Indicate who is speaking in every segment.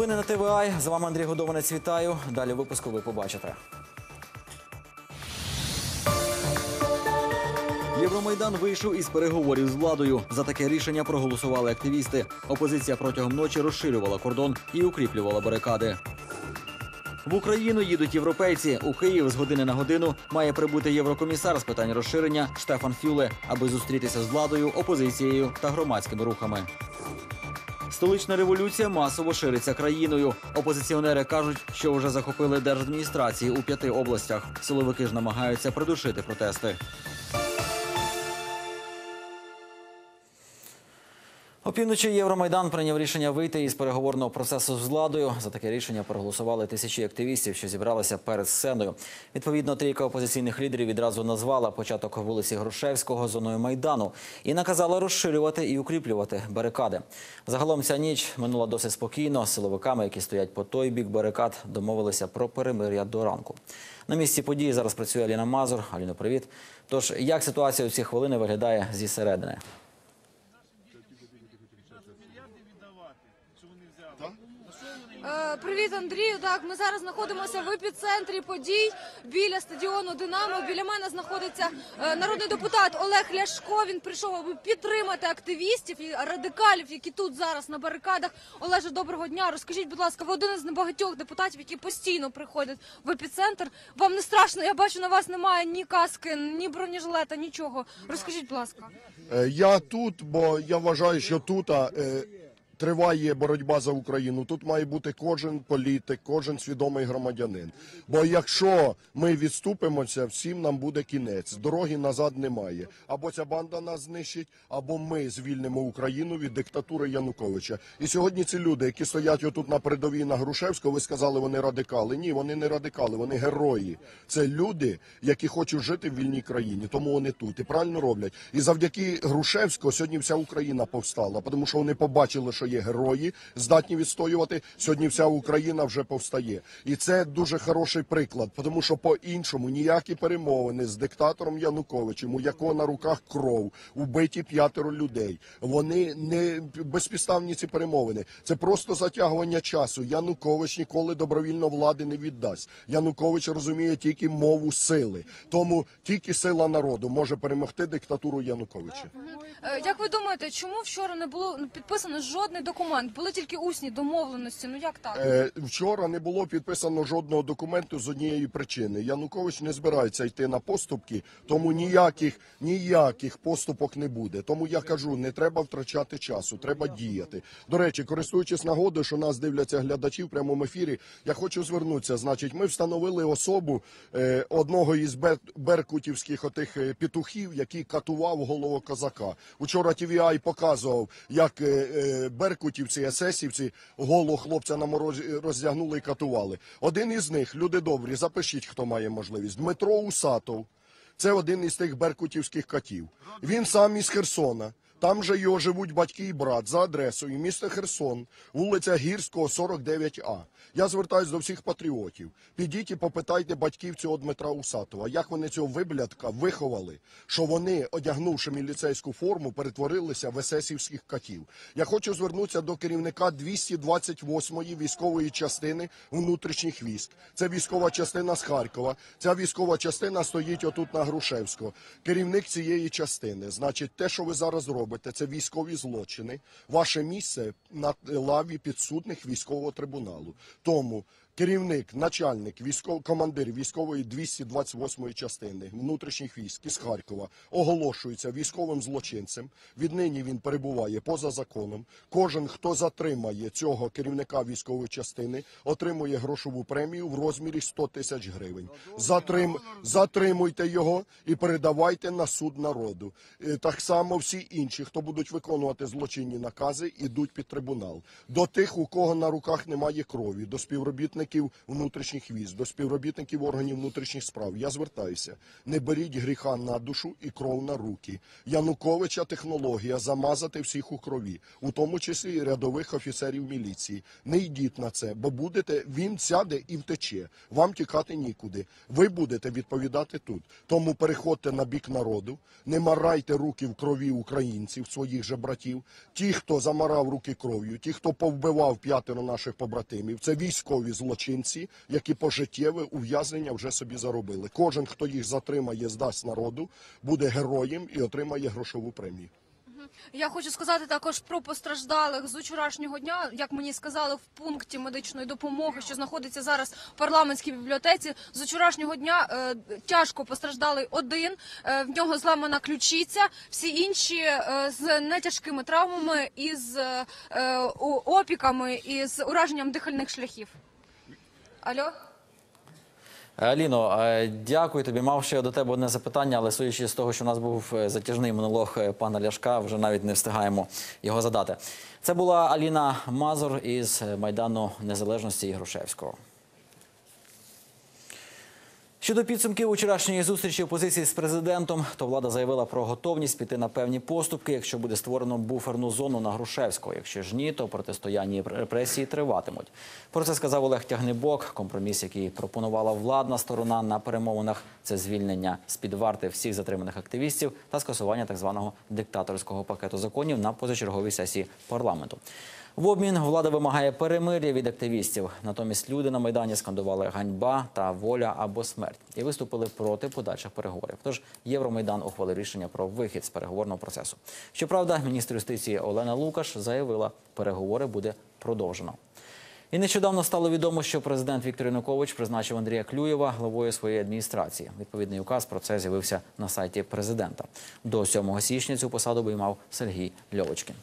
Speaker 1: Новини на ТВА. З вами Андрій Годованець. Вітаю. Далі в випуску ви побачите. Євромайдан вийшов із переговорів з владою. За таке рішення проголосували активісти. Опозиція протягом ночі розширювала кордон і укріплювала барикади. В Україну їдуть європейці. У Київ з години на годину має прибути єврокомісар з питань розширення Штефан Фюле, аби зустрітися з владою, опозицією та громадськими рухами. Столична революція масово шириться країною. Опозиціонери кажуть, що вже захопили держадміністрації у п'яти областях. Силовики ж намагаються придушити протести. Опівночі Євромайдан прийняв рішення вийти із переговорного процесу з владою. За таке рішення проголосували тисячі активістів, що зібралися перед сценою. Відповідно, трійка опозиційних лідерів відразу назвала початок вулиці Грушевського зоною майдану і наказала розширювати і укріплювати барикади. Загалом ця ніч минула досить спокійно. Силовиками, які стоять по той бік барикад, домовилися про перемир'я до ранку. На місці події зараз працює Аліна Мазур. Аліно, привіт. Тож як ситуація у ці хвилини виглядає зі середини?
Speaker 2: Привіт, Андрію. Так, ми зараз знаходимося в епіцентрі подій біля стадіону Динамо. Біля мене знаходиться е, народний депутат Олег Ляшко. Він прийшов, аби підтримати активістів і радикалів, які тут зараз на барикадах. Олеже, доброго дня. Розкажіть, будь ласка, ви один із небагатьох депутатів, які постійно приходять в епіцентр. Вам не страшно? Я бачу, на вас немає ні каски, ні бронежилета, нічого. Розкажіть, будь ласка.
Speaker 3: Е, Я тут, бо я вважаю, що тут а, е, триває боротьба за Україну. Тут має бути кожен політик, кожен свідомий громадянин. Бо якщо ми відступимося, всім нам буде кінець. Дороги назад немає. Або ця банда нас знищить, або ми звільнимо Україну від диктатури Януковича. І сьогодні ці люди, які стоять отут на передовій на Грушевського, ви сказали, вони радикали. Ні, вони не радикали, вони герої. Це люди, які хочуть жити в вільній країні, тому вони тут і правильно роблять. І завдяки Грушевського сьогодні вся Україна повстала, тому що вони побачили, що є герої, здатні відстоювати. Сьогодні вся Україна вже повстає, і це дуже хороший приклад, тому що по-іншому ніякі перемовини з диктатором Януковичем, у якого на руках кров, убиті п'ятеро людей. Вони не безпідставні ці перемовини. Це просто затягування часу. Янукович ніколи добровільно влади не віддасть. Янукович розуміє тільки мову сили. Тому тільки сила народу може перемогти диктатуру Януковича.
Speaker 2: Е, Як ви думаєте, чому вчора не було підписано жодний документ? Були тільки усні домовленості. Ну як так?
Speaker 3: Е, вчора не було підписано жодного документу з однієї причини. Янукович не збирається йти на поступки, тому ніяких ніяких поступок не буде. Тому я кажу, не треба втрачати часу, треба діяти. До речі, користуючись нагодою, що нас дивляться глядачі в прямому ефірі, я хочу звернутися. Значить, ми встановили особу е, одного із бер, беркутівських отих е, петухів, який катував голову козака. Учора TVI показував, як е, е, беркутівці, есесівці голо хлопця на морозі роздягнули і катували. Один із них, люди добрі, запишіть, хто має можливість. Дмитро Усатов. Це один із тих беркутівських катів. Він сам із Херсона. Там же його живуть батьки і брат за адресою місто Херсон, вулиця Гірського, 49А. Я звертаюся до всіх патріотів. Підіть і попитайте батьків цього Дмитра Усатова, як вони цього виблядка виховали, що вони, одягнувши міліцейську форму, перетворилися в есесівських катів. Я хочу звернутися до керівника 228-ї військової частини внутрішніх військ. Це військова частина з Харкова. Ця військова частина стоїть отут на Грушевського. Керівник цієї частини. Значить, те, що ви зараз робите, це військові злочини. Ваше місце на лаві підсудних військового трибуналу. Тому керівник, начальник, командир військової 228-ї частини внутрішніх військ із Харкова оголошується військовим злочинцем. Віднині він перебуває поза законом. Кожен, хто затримає цього керівника військової частини, отримує грошову премію в розмірі 100 тисяч гривень. Затрим, затримуйте його і передавайте на суд народу. Е, Так само всі інші, хто будуть виконувати злочинні накази, ідуть під трибунал. До тих, у кого на руках немає крові, до співробітників співробітників внутрішніх військ, до співробітників органів внутрішніх справ. Я звертаюся: не беріть гріха на душу і кров на руки. Януковича технологія замазати всіх у крові, у тому числі і рядових офіцерів міліції. Не йдіть на це, бо будете він сяде і втече. Вам тікати нікуди. Ви будете відповідати тут. Тому переходьте на бік народу, не марайте руки в крові українців, своїх же братів. Ті, хто замарав руки кров'ю, ті, хто повбивав п'ятеро наших побратимів, це військові злочинці, які пожиттєве ув'язнення вже собі заробили. Кожен, хто їх затримає, здасть народу, буде героєм і отримає грошову премію.
Speaker 2: Я хочу сказати також про постраждалих з вчорашнього дня. Як мені сказали в пункті медичної допомоги, що знаходиться зараз в парламентській бібліотеці. З вчорашнього дня е, тяжко постраждалий один. Е, в нього зламана ключиця. Всі інші е, з нетяжкими травмами і з е, е, опіками і з ураженням дихальних шляхів. Алло?
Speaker 1: Аліно, е, дякую тобі. Мав ще до тебе одне запитання, але судячи з того, що у нас був е, затяжний монолог е, пана Ляшка, вже навіть не встигаємо його задати. Це була Аліна Мазур із Майдану Незалежності і Грушевського. Щодо підсумків вчорашньої зустрічі опозиції з президентом, то влада заявила про готовність піти на певні поступки, якщо буде створено буферну зону на Грушевського. Якщо ж ні, то протистояння і репресії триватимуть. Про це сказав Олег Тягнебок. Компроміс, який пропонувала владна сторона на перемовинах, це звільнення з під варти всіх затриманих активістів та скасування так званого диктаторського пакету законів на позачерговій сесії парламенту. В обмін влада вимагає перемир'я від активістів. Натомість люди на майдані скандували ганьба та воля або смерть і виступили проти подальших переговорів. Тож Євромайдан ухвалив рішення про вихід з переговорного процесу. Щоправда, міністр юстиції Олена Лукаш заявила, переговори буде продовжено. І нещодавно стало відомо, що президент Віктор Янукович призначив Андрія Клюєва главою своєї адміністрації. Відповідний указ про це з'явився на сайті президента. До 7 січня цю посаду обіймав Сергій Льовочкін.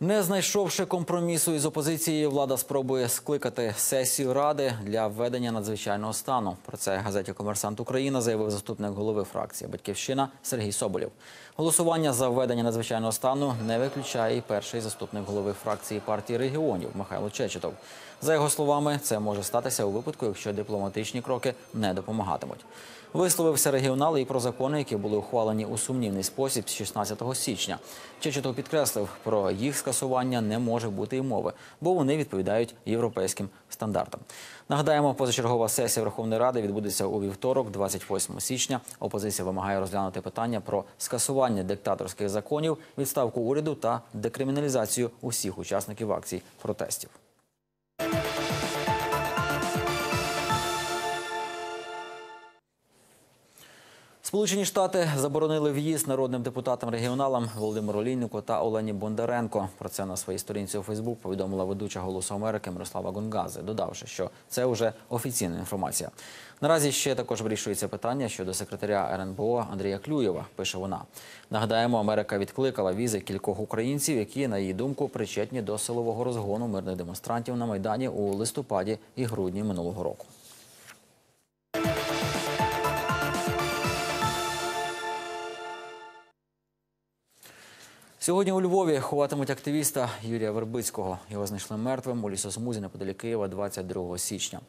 Speaker 1: Не знайшовши компромісу із опозицією, влада спробує скликати сесію ради для введення надзвичайного стану. Про це газеті Комерсант Україна заявив заступник голови фракції Батьківщина Сергій Соболєв. Голосування за введення надзвичайного стану не виключає і перший заступник голови фракції партії регіонів Михайло Чечетов. За його словами, це може статися у випадку, якщо дипломатичні кроки не допомагатимуть. Висловився регіонал і про закони, які були ухвалені у сумнівний спосіб з 16 січня. Чечетов підкреслив, про їх скасування не може бути і мови, бо вони відповідають європейським стандартам. Нагадаємо, позачергова сесія Верховної Ради відбудеться у вівторок, 28 січня. Опозиція вимагає розглянути питання про скасування диктаторських законів, відставку уряду та декриміналізацію усіх учасників акцій протестів. Сполучені Штати заборонили в'їзд народним депутатам регіоналам Володимиру Олійнику та Олені Бондаренко. Про це на своїй сторінці у Фейсбук повідомила ведуча голосу Америки Мирослава Гонгазе, додавши, що це вже офіційна інформація. Наразі ще також вирішується питання щодо секретаря РНБО Андрія Клюєва. Пише вона. Нагадаємо, Америка відкликала візи кількох українців, які, на її думку, причетні до силового розгону мирних демонстрантів на майдані у листопаді і грудні минулого року. Сьогодні у Львові ховатимуть активіста Юрія Вербицького. Його знайшли мертвим у лісосмузі неподалік Києва 22 січня.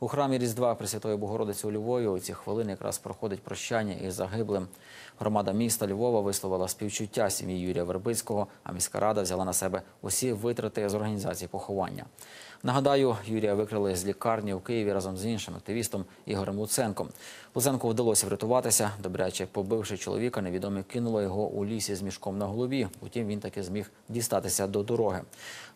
Speaker 1: У храмі Різдва Пресвятої Богородиці у Львові у ці хвилини якраз проходить прощання із загиблим. Громада міста Львова висловила співчуття сім'ї Юрія Вербицького, а міська рада взяла на себе усі витрати з організації поховання. Нагадаю, Юрія викрили з лікарні у Києві разом з іншим активістом Ігорем Луценком. Луценку вдалося врятуватися. Добряче побивши чоловіка, невідомі кинули його у лісі з мішком на голові. Утім, він таки зміг дістатися до дороги.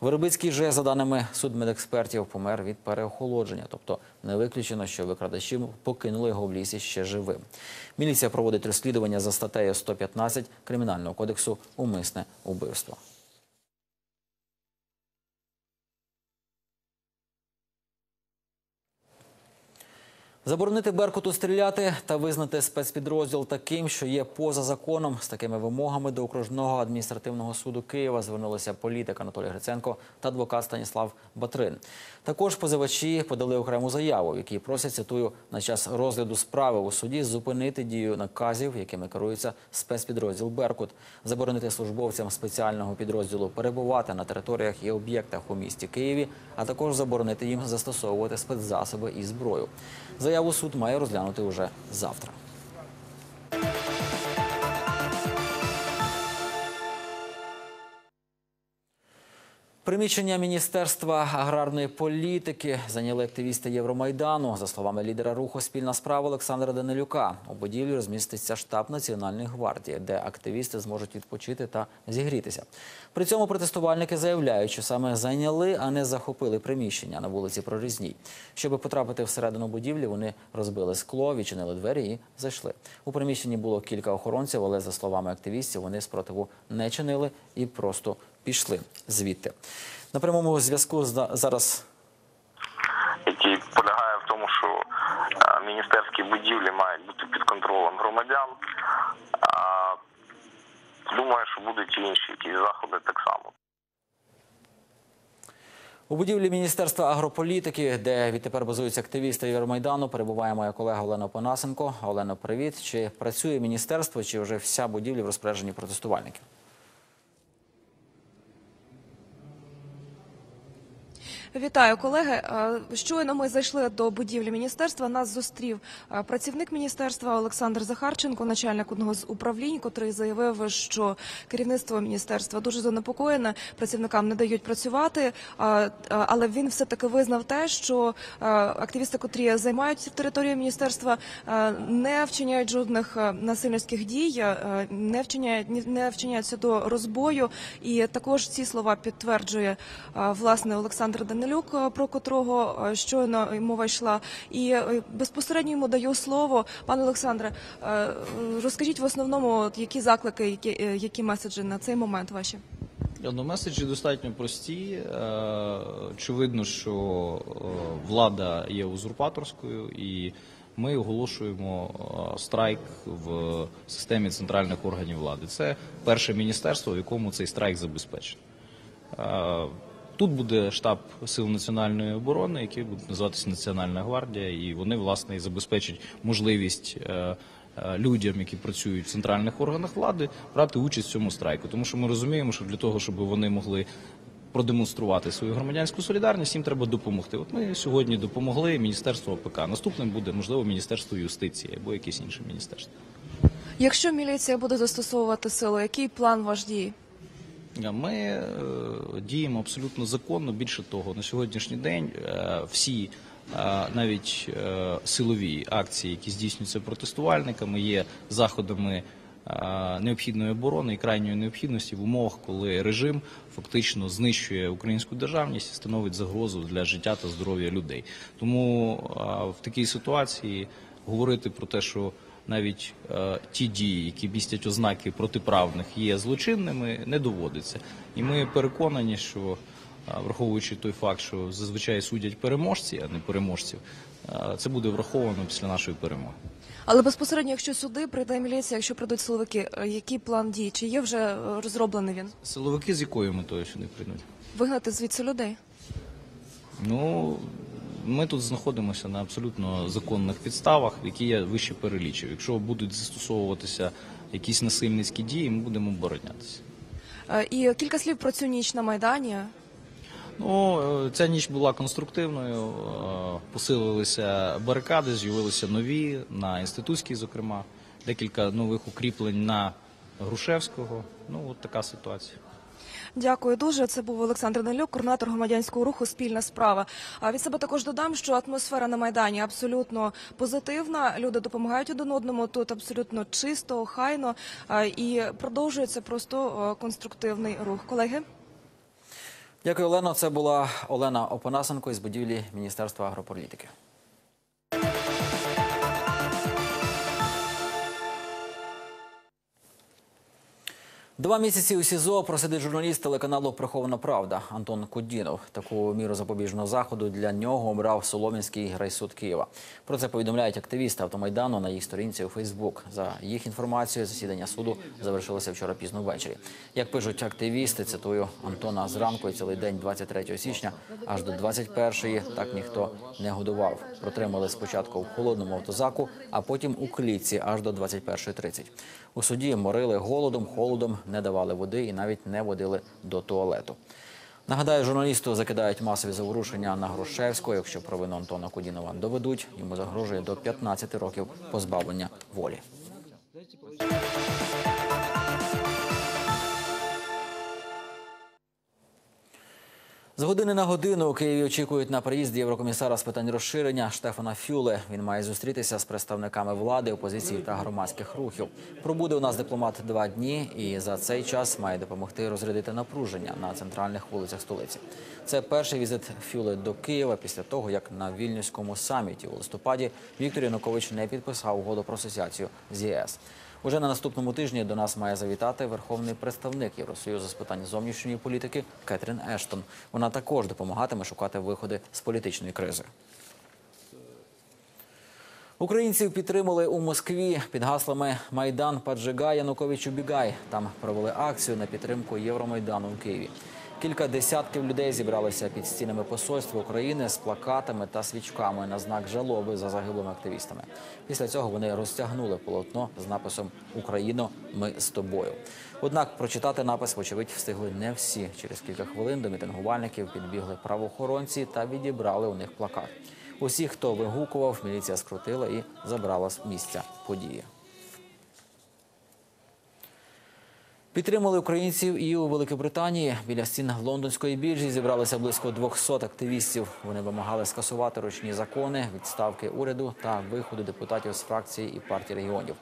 Speaker 1: Вербицький же, за даними судмедекспертів, помер від переохолодження. Тобто не виключено, що викрадачі покинули його в лісі ще живим. Міліція проводить розслідування за статтею 115 Кримінального кодексу «Умисне убивство». Заборонити Беркуту стріляти та визнати спецпідрозділ таким, що є поза законом. З такими вимогами до окружного адміністративного суду Києва звернулися політик Анатолій Гриценко та адвокат Станіслав Батрин. Також позивачі подали окрему заяву, в якій просять цитую на час розгляду справи у суді зупинити дію наказів, якими керується спецпідрозділ Беркут, заборонити службовцям спеціального підрозділу перебувати на територіях і об'єктах у місті Києві, а також заборонити їм застосовувати спецзасоби і зброю. Заяву суд має розглянути уже завтра. Приміщення Міністерства аграрної політики зайняли активісти Євромайдану. За словами лідера руху Спільна справа Олександра Данилюка, у будівлі розміститься штаб Національної гвардії, де активісти зможуть відпочити та зігрітися. При цьому протестувальники заявляють, що саме зайняли, а не захопили приміщення на вулиці Прорізній. Щоб потрапити всередину будівлі, вони розбили скло, відчинили двері і зайшли. У приміщенні було кілька охоронців, але за словами активістів, вони спротиву не чинили і просто пішли звідти. На прямому зв'язку зараз
Speaker 4: який полягає в тому, що е, міністерські будівлі мають бути під контролем громадян. Думаю, що будуть і інші якісь заходи так само.
Speaker 1: у будівлі Міністерства агрополітики, де відтепер базуються активісти Євромайдану, перебуває моя колега Олена Панасенко. Олено, привіт. Чи працює міністерство, чи вже вся будівля в розпорядженні протестувальників?
Speaker 2: Вітаю, колеги. Щойно ми зайшли до будівлі міністерства. Нас зустрів працівник міністерства Олександр Захарченко, начальник одного з управлінь, котрий заявив, що керівництво міністерства дуже занепокоєне. Працівникам не дають працювати. Але він все таки визнав те, що активісти, котрі займають територію міністерства, не вчиняють жодних насильницьких дій, не вчиняють не вчиняються до розбою. І також ці слова підтверджує власне Олександр Данилюк, е, про котрого е, щойно мова йшла. І е, безпосередньо йому даю слово. Пане Олександре, розкажіть в основному, які заклики, які, які меседжі на цей момент ваші?
Speaker 5: Ну, меседжі достатньо прості. Очевидно, що влада є узурпаторською, і ми оголошуємо страйк в системі центральних органів влади. Це перше міністерство, в якому цей страйк забезпечено. Тут буде штаб сил національної оборони, який буде називатися Національна гвардія, і вони власне і забезпечать можливість е, е, людям, які працюють в центральних органах влади, брати участь в цьому страйку. Тому що ми розуміємо, що для того, щоб вони могли продемонструвати свою громадянську солідарність, їм треба допомогти. От ми сьогодні допомогли Міністерству ОПК. Наступним буде можливо Міністерство юстиції або якесь інше міністерство.
Speaker 2: Якщо міліція буде застосовувати силу, який план ваш дії?
Speaker 5: Ми е, діємо абсолютно законно. Більше того, на сьогоднішній день е, всі е, навіть е, силові акції, які здійснюються протестувальниками, є заходами е, необхідної оборони і крайньої необхідності в умовах, коли режим фактично знищує українську державність і становить загрозу для життя та здоров'я людей. Тому е, в такій ситуації говорити про те, що навіть е, ті дії, які містять ознаки протиправних, є злочинними, не доводиться. І ми переконані, що е, враховуючи той факт, що зазвичай судять переможці, а не переможців, е, це буде враховано після нашої перемоги.
Speaker 2: Але безпосередньо, якщо сюди прийде міліція, якщо прийдуть силовики, е, який план дій? Чи є вже е, розроблений він?
Speaker 5: Силовики з якою метою сюди прийдуть?
Speaker 2: Вигнати звідси людей?
Speaker 5: Ну ми тут знаходимося на абсолютно законних підставах, які я вище перелічив. Якщо будуть застосовуватися якісь насильницькі дії, ми будемо оборонятися.
Speaker 2: Е, І кілька слів про цю ніч на майдані.
Speaker 5: Ну, е, ця ніч була конструктивною, е, посилилися барикади, з'явилися нові на інститутській, зокрема, декілька нових укріплень на Грушевського. Ну, от така ситуація.
Speaker 2: Дякую дуже. Це був Олександр Нелюк, координатор громадянського руху Спільна справа. А від себе також додам, що атмосфера на майдані абсолютно позитивна. Люди допомагають один одному. Тут абсолютно чисто, охайно і продовжується просто конструктивний рух. Колеги.
Speaker 1: Дякую, Олено. Це була Олена Опанасенко із будівлі Міністерства агрополітики. Два місяці у СІЗО просидить журналіст телеканалу Прихована Правда Антон Кудінов. Таку міру запобіжного заходу для нього обрав Солом'янський райсуд Києва. Про це повідомляють активісти автомайдану на їх сторінці у Фейсбук. За їх інформацією, засідання суду завершилося вчора пізно ввечері. Як пишуть активісти, цитую Антона зранку і цілий день 23 січня аж до 21-ї так ніхто не годував. Протримали спочатку в холодному автозаку, а потім у клітці аж до 21.30. У суді морили голодом, холодом, не давали води і навіть не водили до туалету. Нагадаю, журналісту закидають масові заворушення на Грушевського. Якщо провину Антона Кудінова доведуть, йому загрожує до 15 років позбавлення волі. З години на годину у Києві очікують на приїзд єврокомісара з питань розширення Штефана Фюле. Він має зустрітися з представниками влади, опозиції та громадських рухів. Пробуде у нас дипломат два дні, і за цей час має допомогти розрядити напруження на центральних вулицях столиці. Це перший візит Фюле до Києва після того, як на вільнюському саміті у листопаді Віктор Янукович не підписав угоду про асоціацію з ЄС. Уже на наступному тижні до нас має завітати верховний представник Євросоюзу з питань зовнішньої політики Кетрін Ештон. Вона також допомагатиме шукати виходи з політичної кризи. Українців підтримали у Москві під гаслами Майдан Паджигай Янукович убігай. Там провели акцію на підтримку Євромайдану у Києві. Кілька десятків людей зібралися під стінами посольства України з плакатами та свічками на знак жалоби за загиблими активістами. Після цього вони розтягнули полотно з написом Україно, ми з тобою. Однак прочитати напис, вочевидь, встигли не всі. Через кілька хвилин до мітингувальників підбігли правоохоронці та відібрали у них плакат. Усіх, хто вигукував, міліція скрутила і забрала з місця події. Підтримали українців і у Великобританії. Біля стін лондонської біржі зібралися близько 200 активістів. Вони вимагали скасувати ручні закони, відставки уряду та виходу депутатів з фракції і партії регіонів.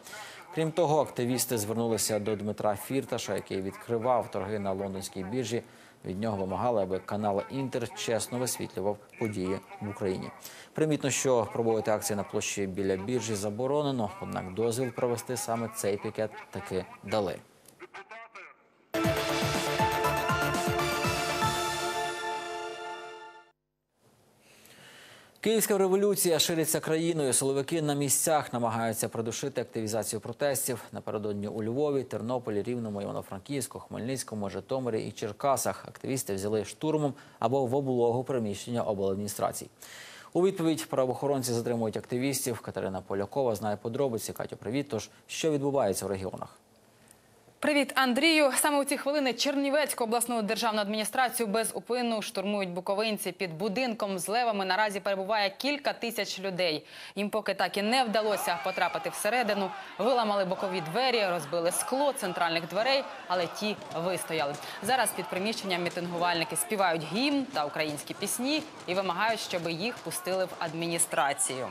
Speaker 1: Крім того, активісти звернулися до Дмитра Фірташа, який відкривав торги на лондонській біржі. Від нього вимагали, аби канал Інтер чесно висвітлював події в Україні. Примітно, що проводити акції на площі біля біржі заборонено однак дозвіл провести саме цей пікет таки дали. Київська революція шириться країною. Силовики на місцях намагаються придушити активізацію протестів. Напередодні у Львові, Тернополі, Рівному, Івано-Франківську, Хмельницькому, Житомирі і Черкасах активісти взяли штурмом або в облогу приміщення обладміністрацій. У відповідь правоохоронці затримують активістів. Катерина Полякова знає подробиці. Катю, привіт. Тож що відбувається в регіонах?
Speaker 6: Привіт, Андрію. Саме у ці хвилини Чернівецьку обласну державну адміністрацію без упину штурмують буковинці. Під будинком з левами наразі перебуває кілька тисяч людей. Їм поки так і не вдалося потрапити всередину. Виламали бокові двері, розбили скло центральних дверей, але ті вистояли. Зараз під приміщенням мітингувальники співають гімн та українські пісні і вимагають, щоб їх пустили в адміністрацію.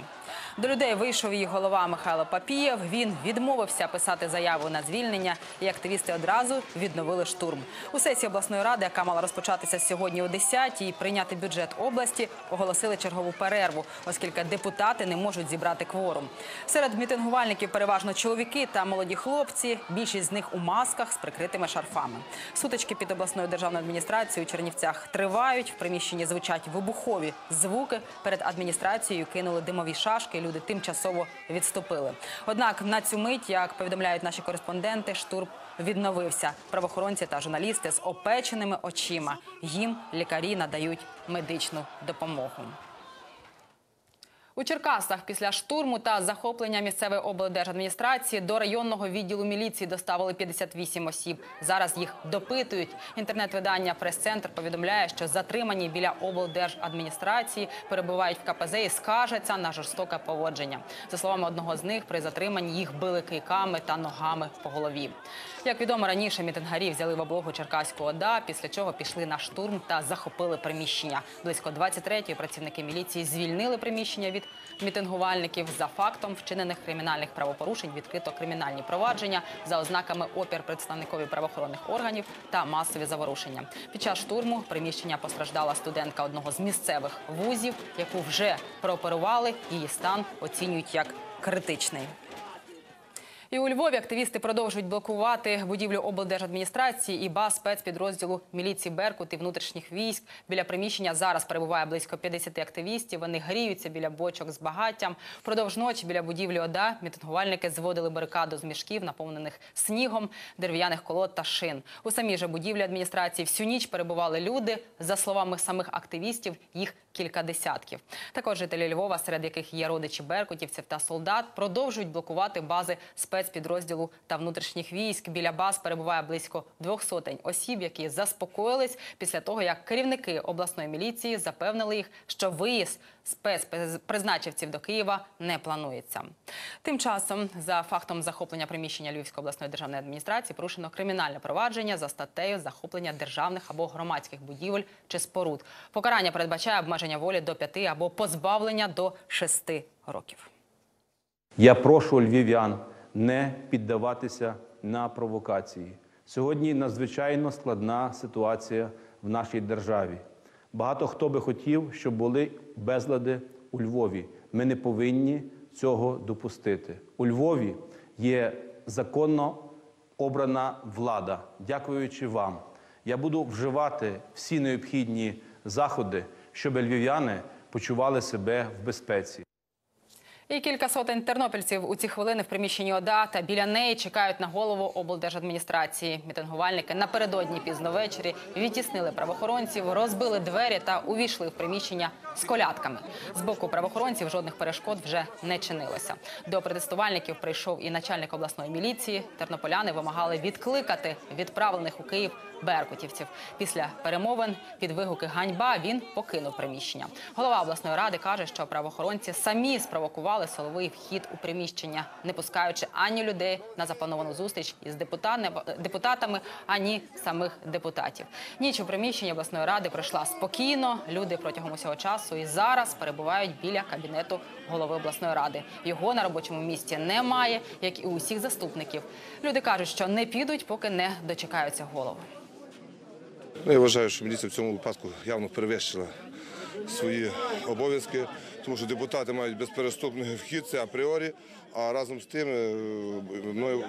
Speaker 6: До людей вийшов її голова Михайло Папієв. Він відмовився писати заяву на звільнення, і активісти одразу відновили штурм. У сесії обласної ради, яка мала розпочатися сьогодні о 10-й, і прийняти бюджет області, оголосили чергову перерву, оскільки депутати не можуть зібрати кворум. Серед мітингувальників переважно чоловіки та молоді хлопці. Більшість з них у масках з прикритими шарфами. Сутички під обласною державною адміністрацією у Чернівцях тривають. В приміщенні звучать вибухові звуки. Перед адміністрацією кинули димові шашки. Люди тимчасово відступили. Однак на цю мить, як повідомляють наші кореспонденти, штурм відновився. Правоохоронці та журналісти з опеченими очима. Їм лікарі надають медичну допомогу. У Черкасах після штурму та захоплення місцевої облдержадміністрації до районного відділу міліції доставили 58 осіб. Зараз їх допитують. Інтернет-видання Прес-центр повідомляє, що затримані біля облдержадміністрації перебувають в КПЗ і скаржаться на жорстоке поводження. За словами одного з них, при затриманні їх били кийками та ногами по голові. Як відомо, раніше мітингарі взяли в облогу Черкаську ОДА, після чого пішли на штурм та захопили приміщення. Близько 23-ї працівники міліції звільнили приміщення від мітингувальників. За фактом вчинених кримінальних правопорушень відкрито кримінальні провадження за ознаками опір представникові правоохоронних органів та масові заворушення. Під час штурму приміщення постраждала студентка одного з місцевих вузів, яку вже прооперували. Її стан оцінюють як критичний. І у Львові активісти продовжують блокувати будівлю облдержадміністрації і баз спецпідрозділу міліції Беркут і внутрішніх військ. Біля приміщення зараз перебуває близько 50 активістів. Вони гріються біля бочок з багаттям. Впродовж ночі біля будівлі ОДА мітингувальники зводили барикаду з мішків, наповнених снігом, дерев'яних колод та шин. У самій же будівлі адміністрації всю ніч перебували люди. За словами самих активістів, їх кілька десятків. Також жителі Львова, серед яких є родичі беркутівців та солдат, продовжують блокувати бази спецпідрозділу та внутрішніх військ. Біля баз перебуває близько двох сотень осіб, які заспокоїлись після того, як керівники обласної міліції запевнили їх, що виїзд спецпризначивців до Києва не планується. Тим часом, за фактом захоплення приміщення Львівської обласної державної адміністрації, порушено кримінальне провадження за статтею захоплення державних або громадських будівель чи споруд. Покарання передбачає обмеження волі до п'яти або позбавлення до шести років.
Speaker 7: Я прошу львів'ян не піддаватися на провокації. Сьогодні надзвичайно складна ситуація в нашій державі. Багато хто би хотів, щоб були безлади у Львові. Ми не повинні цього допустити. У Львові є законно обрана влада. Дякуючи вам, я буду вживати всі необхідні заходи, щоб львів'яни почували себе в безпеці.
Speaker 6: І кілька сотень тернопільців у ці хвилини в приміщенні ОДА та біля неї чекають на голову облдержадміністрації. Мітингувальники напередодні пізно ввечері відтіснили правоохоронців, розбили двері та увійшли в приміщення з колядками. З боку правоохоронців жодних перешкод вже не чинилося. До протестувальників прийшов і начальник обласної міліції. Тернополяни вимагали відкликати відправлених у Київ беркутівців. Після перемовин під вигуки ганьба він покинув приміщення. Голова обласної ради каже, що правоохоронці самі спровокували силовий вхід у приміщення, не пускаючи ані людей на заплановану зустріч із депутатами, ані самих депутатів. Ніч у приміщенні обласної ради пройшла спокійно. Люди протягом усього часу і зараз перебувають біля кабінету голови обласної ради. Його на робочому місці немає, як і усіх заступників. Люди кажуть, що не підуть, поки не дочекаються голови.
Speaker 8: Ну, я вважаю, що міліція в цьому випадку явно перевищила свої обов'язки, тому що депутати мають безпереступний вхід, це апріорі. А разом з тим е, мною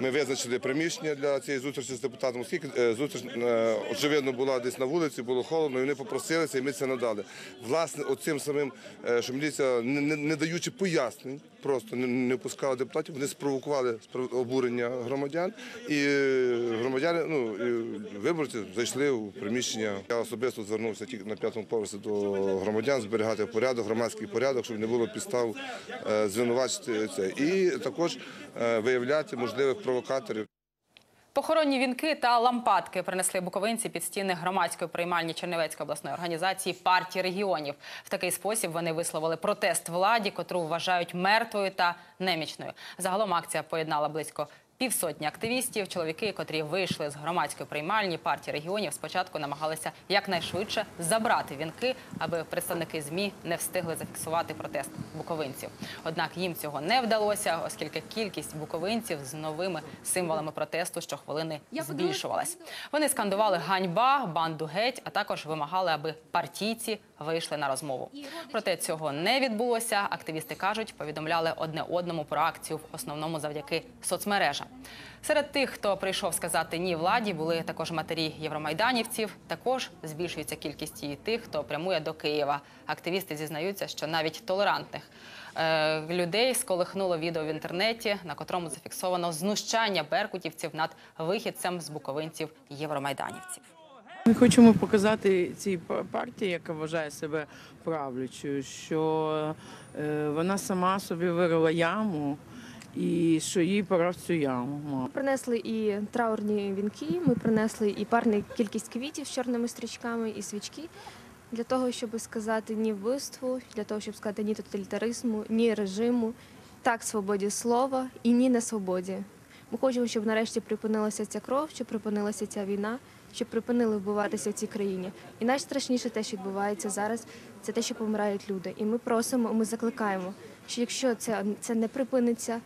Speaker 8: ми визначили приміщення для цієї зустрічі з депутатом, оскільки е, зустріч е, очевидно була десь на вулиці, було холодно, і вони попросилися, і ми це надали. Власне, оцим самим, що міліція, не, не, даючи пояснень, просто не, пускала депутатів, вони спровокували спро- обурення громадян, і громадяни, ну і виборці зайшли у приміщення. Я особисто звернувся тільки на п'ятому поверсі до громадян зберігати порядок, громадський порядок, щоб не було підстав звинувачити це. І також е, виявляти можливих провокаторів.
Speaker 6: Похоронні вінки та лампадки принесли буковинці під стіни громадської приймальні Чернівецької обласної організації партії регіонів. В такий спосіб вони висловили протест владі, котру вважають мертвою та немічною. Загалом акція поєднала близько. Півсотні активістів, чоловіки, котрі вийшли з громадської приймальні партії регіонів, спочатку намагалися якнайшвидше забрати вінки, аби представники змі не встигли зафіксувати протест буковинців. Однак їм цього не вдалося, оскільки кількість буковинців з новими символами протесту щохвилини збільшувалась. Вони скандували ганьба, банду геть, а також вимагали, аби партійці вийшли на розмову. Проте цього не відбулося. Активісти кажуть, повідомляли одне одному про акцію в основному завдяки соцмережам. Серед тих, хто прийшов сказати ні владі, були також матері євромайданівців. Також збільшується кількість і тих, хто прямує до Києва. Активісти зізнаються, що навіть толерантних е, людей сколихнуло відео в інтернеті, на котрому зафіксовано знущання беркутівців над вихідцем з буковинців євромайданівців.
Speaker 9: Ми хочемо показати цій па- партії, яка вважає себе правлячою, що е, вона сама собі вирила яму і що їй пора в цю яму.
Speaker 10: Принесли і траурні вінки, ми принесли і парну кількість квітів з чорними стрічками, і свічки для того, щоб сказати ні вбивству, для того, щоб сказати ні тоталітаризму, ні режиму, так свободі слова і ні на свободі. Ми хочемо, щоб нарешті припинилася ця кров, щоб припинилася ця війна, щоб припинили вбиватися в цій країні. І найстрашніше те, що відбувається зараз, це те, що помирають люди. І ми просимо, ми закликаємо, що якщо це, це не припиниться,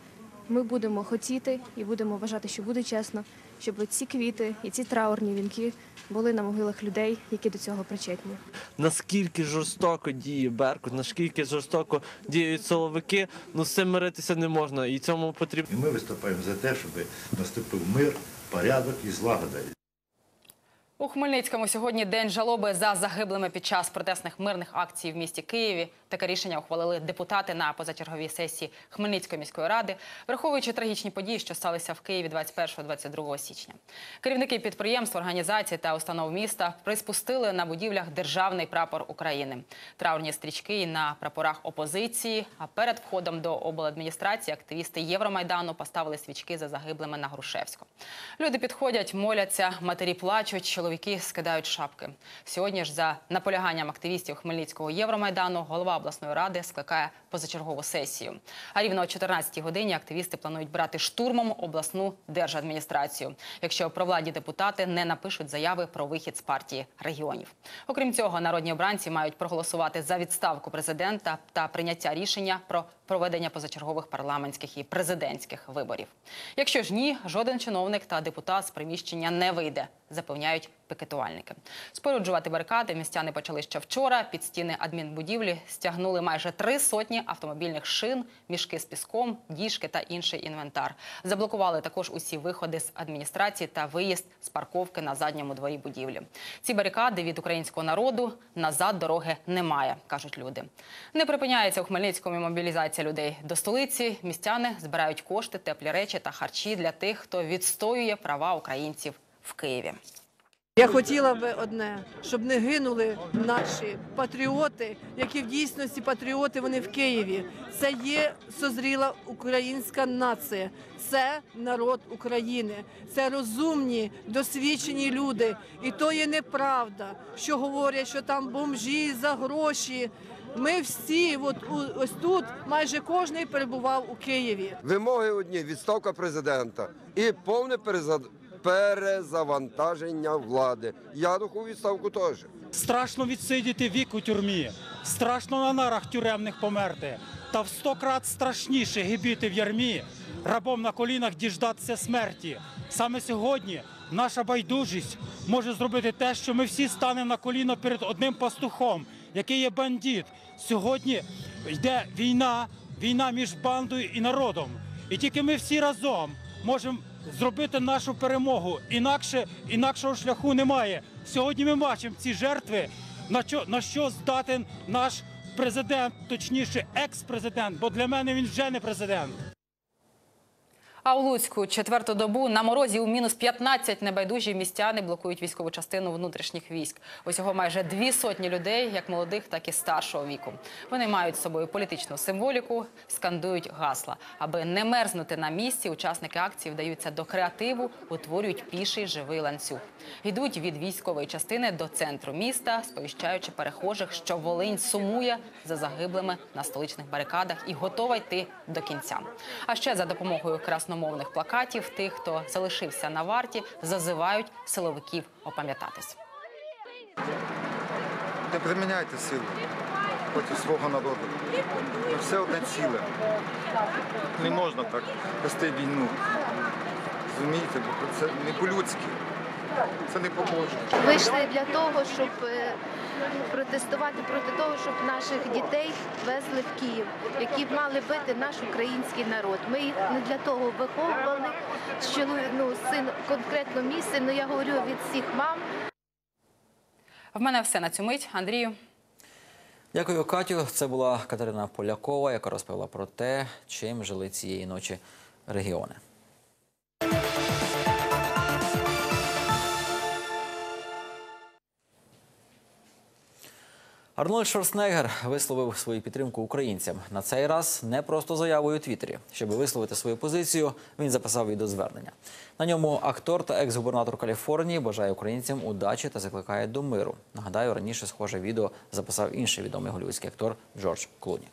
Speaker 10: ми будемо хотіти і будемо вважати, що буде чесно, щоб ці квіти і ці траурні вінки були на могилах людей, які до цього причетні.
Speaker 11: наскільки жорстоко діє Беркут, наскільки жорстоко діють силовики, ну з цим миритися не можна. І цьому потрібно.
Speaker 12: І ми виступаємо за те, щоб наступив мир, порядок і злагода.
Speaker 6: У Хмельницькому сьогодні день жалоби за загиблими під час протестних мирних акцій в місті Києві. Таке рішення ухвалили депутати на позачерговій сесії Хмельницької міської ради, враховуючи трагічні події, що сталися в Києві 21-22 січня. Керівники підприємств, організацій та установ міста приспустили на будівлях державний прапор України, траурні стрічки на прапорах опозиції. А перед входом до обладміністрації активісти Євромайдану поставили свічки за загиблими на Грушевську. Люди підходять, моляться, матері плачуть, чоловіки скидають шапки. Сьогодні ж за наполяганням активістів Хмельницького Євромайдану голова обласної ради скликає позачергову сесію. А рівно о 14 годині активісти планують брати штурмом обласну держадміністрацію, якщо провладні депутати не напишуть заяви про вихід з партії регіонів. Окрім цього, народні обранці мають проголосувати за відставку президента та прийняття рішення про проведення позачергових парламентських і президентських виборів. Якщо ж ні, жоден чиновник та депутат з приміщення не вийде, запевняють пікетувальники. Споруджувати барикади містяни почали ще вчора. Під стіни адмінбудівлі стягнули майже три сотні автомобільних шин, мішки з піском, діжки та інший інвентар. Заблокували також усі виходи з адміністрації та виїзд з парковки на задньому дворі будівлі. Ці барикади від українського народу назад дороги немає, кажуть люди. Не припиняється у Хмельницькому і мобілізація людей до столиці. Містяни збирають кошти, теплі речі та харчі для тих, хто відстоює права українців в Києві.
Speaker 13: Я хотіла би одне, щоб не гинули наші патріоти, які в дійсності патріоти вони в Києві. Це є созріла українська нація, це народ України, це розумні, досвідчені люди. І то є неправда, що говорять, що там бомжі за гроші. Ми всі, от у- ось тут, майже кожний перебував у Києві.
Speaker 14: Вимоги одні відставка президента і повне перезавантаження влади. Я духу відставку теж.
Speaker 15: Страшно відсидіти вік у тюрмі, страшно на нарах тюремних померти, та в сто крат страшніше гибіти в ярмі, рабом на колінах діждатися смерті. Саме сьогодні наша байдужість може зробити те, що ми всі станемо на коліна перед одним пастухом, який є бандит. Сьогодні йде війна, війна між бандою і народом. І тільки ми всі разом можемо зробити нашу перемогу. Інакше інакшого шляху немає. Сьогодні ми бачимо ці жертви, на що, на що здатен наш президент, точніше, екс-президент, бо для мене він вже не президент.
Speaker 6: А у Луцьку четверту добу на морозі у мінус 15 небайдужі містяни блокують військову частину внутрішніх військ. Усього майже дві сотні людей, як молодих, так і старшого віку. Вони мають з собою політичну символіку, скандують гасла. Аби не мерзнути на місці, учасники акції вдаються до креативу, утворюють піший живий ланцюг. Йдуть від військової частини до центру міста, сповіщаючи перехожих, що Волинь сумує за загиблими на столичних барикадах і готова йти до кінця. А ще за допомогою красномовних плакатів тих, хто залишився на варті, зазивають силовиків опам'ятатись.
Speaker 16: Не приміняйте силу проти свого народу. Ми все одне ціле. Не можна так вести війну. Розумієте, бо це не по-людськи. Це не поможе.
Speaker 17: Вийшли для того, щоб е, протестувати проти того, щоб наших дітей везли в Київ, які б мали бити наш український народ. Ми їх не для того виховували, що ну, син конкретно мій син, ну я говорю від всіх мам.
Speaker 6: В мене все на цю мить. Андрію.
Speaker 1: Дякую, Катю. Це була Катерина Полякова, яка розповіла про те, чим жили цієї ночі регіони. Арнольд Шварценеггер висловив свою підтримку українцям. На цей раз не просто заявою у Твіттері. Щоб висловити свою позицію, він записав відеозвернення. На ньому актор та екс-губернатор Каліфорнії бажає українцям удачі та закликає до миру. Нагадаю, раніше схоже відео записав інший відомий голівудський актор Джордж Клуні.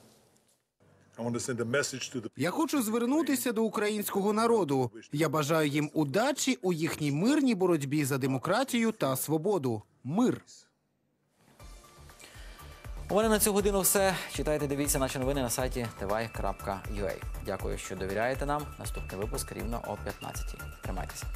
Speaker 18: Я хочу звернутися до українського народу. Я бажаю їм удачі у їхній мирній боротьбі за демократію та свободу. Мир.
Speaker 1: У мене на цю годину все. Читайте, дивіться наші новини на сайті tv.ua. Дякую, що довіряєте нам. Наступний випуск рівно о 15 Тримайтеся.